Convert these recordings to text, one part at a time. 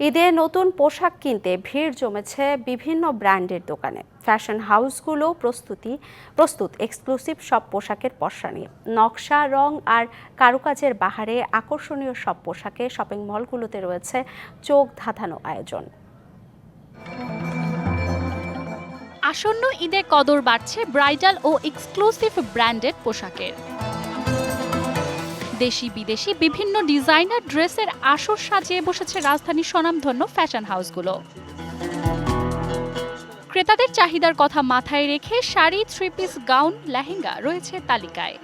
ঈদে নতুন পোশাক কিনতে ভিড় জমেছে বিভিন্ন ব্র্যান্ডের দোকানে। ফ্যাশন হাউসগুলো প্রস্তুতি, প্রস্তুত এক্সক্লুসিভ সব পোশাকের পসরা নিয়ে। নকশা, রং আর কারুকাজের বাহারে আকর্ষণীয় সব পোশাকে শপিং মলগুলোতে রয়েছে চোখ ধাঁধানো আয়োজন। আসন্ন ঈদে কদর বাড়ছে ব্রাইডাল ও এক্সক্লুসিভ ব্র্যান্ডেড পোশাকের। দেশি বিদেশি বিভিন্ন ডিজাইনার ড্রেসের আসর সাজিয়ে বসেছে রাজধানীর স্বনামধন্য ফ্যাশন হাউসগুলো। ক্রেতাদের চাহিদার কথা মাথায় রেখে sari three piece gown lehenga রয়েছে তালিকায়।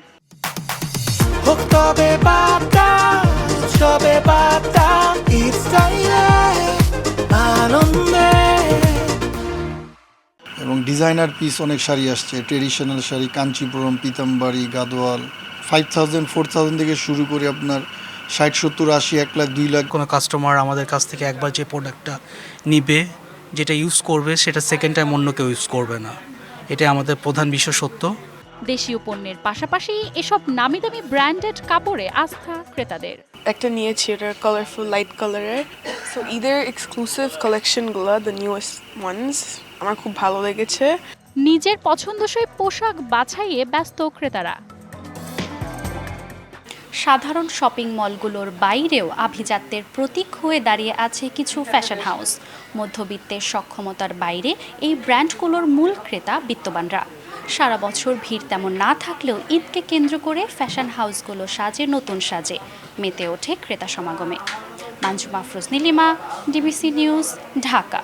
এবং ডিজাইনার পিস অনেক শাড়ি আসছে traditional sari Kanchipuram Pitambari Gadwal. Five thousand four thousand থেকে শুরু করে আপনার ষাট সত্তর আশি এক লাখ দুই লাখ। কোনো কাস্টমার আমাদের কাছ থেকে একবার যে প্রোডাক্টটা নিবে যেটা ইউজ করবে সেটা সেকেন্ড টাইম অন্য কেউ ইউজ করবে না। এটা আমাদের প্রধান বিশেষত্ব। দেশীয় পণ্যের পাশাপাশি এসব নামি দামি ব্র্যান্ডেড কাপড়ে আস্থা ক্রেতাদের। একটা নিয়েছি এটা কালারফুল লাইট কালারের সো ঈদের এক্সক্লুসিভ কালেকশনগুলো দ্য নিউয়েস্ট ওয়ান্স আমার খুব ভালো লেগেছে। নিজের পছন্দসই পোশাক বাছাইয়ে ব্যস্ত ক্রেতারা। সাধারণ শপিং মলগুলোর বাইরেও আভিজাত্যের প্রতীক হয়ে দাঁড়িয়ে আছে কিছু ফ্যাশন হাউস। মধ্যবিত্তের সক্ষমতার বাইরে এই ব্র্যান্ডগুলোর মূল ক্রেতা বিত্তবানরা। সারা বছর ভিড় তেমন না থাকলেও ঈদকে কেন্দ্র করে ফ্যাশন হাউসগুলো সাজে নতুন সাজে, মেতে ওঠে ক্রেতা সমাগমে। Manju Mafruz Nilima DBC news, Dhaka.